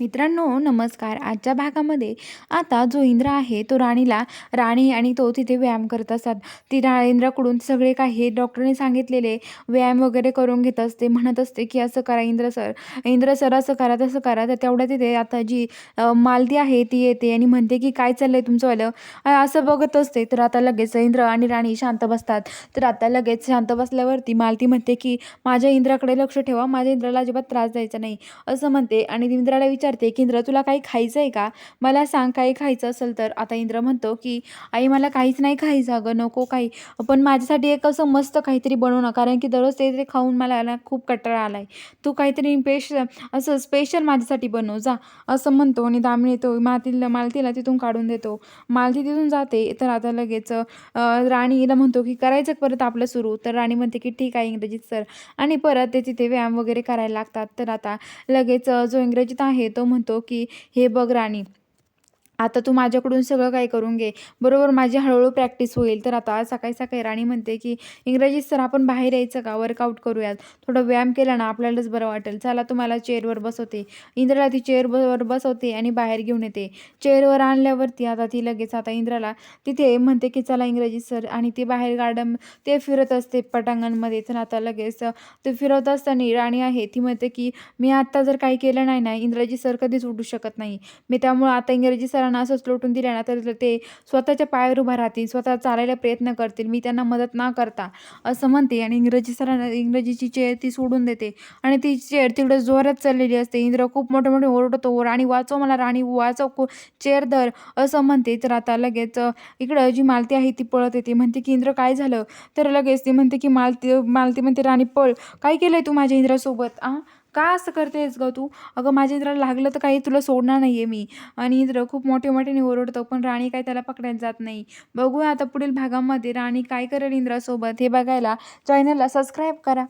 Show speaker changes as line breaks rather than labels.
मित्रांनो नमस्कार. आजच्या भागामध्ये आता जो इंद्र आहे तो राणीला राणी आणि तो तिथे व्यायाम करत असतात. ती रा इंद्राकडून सगळे काही डॉक्टरने सांगितलेले व्यायाम वगैरे करून घेत असते. म्हणत असते की असं करा इंद्र सर. इंद्र सर असं करा तसं करा. तर तेवढ्या तिथे आता जी मालती आहे ती येते आणि म्हणते की काय चाललंय तुमचंवालं असं बघत असते. तर आता लगेच इंद्र आणि राणी शांत बसतात. तर आता लगेच शांत बसल्यावरती मालती म्हणते की माझ्या इंद्राकडे लक्ष ठेवा. माझ्या इंद्राला अजिबात त्रास द्यायचा नाही. असं म्हणते आणि इंद्राला विचार विचारते की इंद्र तुला काही खायचं आहे का? मला सांग काही खायचं असेल तर. आता इंद्र म्हणतो की आई मला काहीच नाही खायचं. अगं नको काही. पण माझ्यासाठी एक असं मस्त काहीतरी बनव ना कारण की दररोज ते ते खाऊन मला ना खूप कटाळा आला आहे तू काहीतरी पेश असं स्पेशल माझ्यासाठी बनव. जा. असं म्हणतो आणि दामिनी येतो मातीला मालतीला तिथून काढून देतो. मालती तिथून जाते. तर आता लगेच राणीला म्हणतो की करायचं परत आपलं सुरू? तर राणी म्हणते की ठीक आहे इंग्रजीत सर. आणि परत ते तिथे व्यायाम वगैरे करायला लागतात. तर आता लगेच जो इंग्रजीत आहे तो म्हणतो की हे बघ राणी आता तू माझ्याकडून सगळं काय करून घे. बरोबर माझी हळूहळू प्रॅक्टिस होईल. तर आता सकाळी सकाळी राणी म्हणते की इंग्रजीत सर आपण बाहेर यायचं का? वर्कआउट करूयात. थोडं व्यायाम केला ना आपल्यालाच बरं वाटेल. चला तुम्हाला चेअरवर बसवते. इंद्राला ती चेअरवर बसवते आणि बाहेर घेऊन येते. चेअरवर आणल्यावरती आता ती लगेच आता इंद्राला तिथे म्हणते की चला इंग्रजी सर आणि ती बाहेर गार्डन ते फिरत असते पटांगणमध्ये. तर आता लगेच ते फिरवत असताना राणी आहे. ती म्हणते की मी आत्ता जर काही केलं नाही ना इंग्रजी सर कधीच उठू शकत नाही. मी त्यामुळं आता इंग्रजी सर सरांना असंच लोटून दिलं ना तर ते स्वतःच्या पायावर उभा राहतील स्वतः चालायला प्रयत्न करतील मी त्यांना मदत ना करता असं म्हणते. आणि इंग्रजी सरांना इंग्रजीची चेअर ती सोडून देते. आणि ती चेअर तिकडे जोरात चाललेली असते. इंद्र खूप मोठे मोठे ओरडतो राणी वाचव मला राणी वाचव को चेअर धर असं म्हणते. तर आता लगेच इकडं जी मालती आहे ती पळत येते. म्हणते की इंद्र काय झालं? तर लगेच ती म्हणते की मालती मालती म्हणते राणी पळ. काय केलंय तू माझ्या इंद्रासोबत? आ? का असं करतेस ग तू? अगं माझ्या इंद्राला लागलं तर काही तुला सोडणार नाही आहे मी. आणि इंद्र खूप मोठे मोठ्याने ओरडतो पण राणी काय त्याला पकडायला जात नाही. बघूया आता पुढील भागामध्ये राणी काय करेल इंद्रासोबत. हे बघायला चॅनलला सबस्क्राईब करा.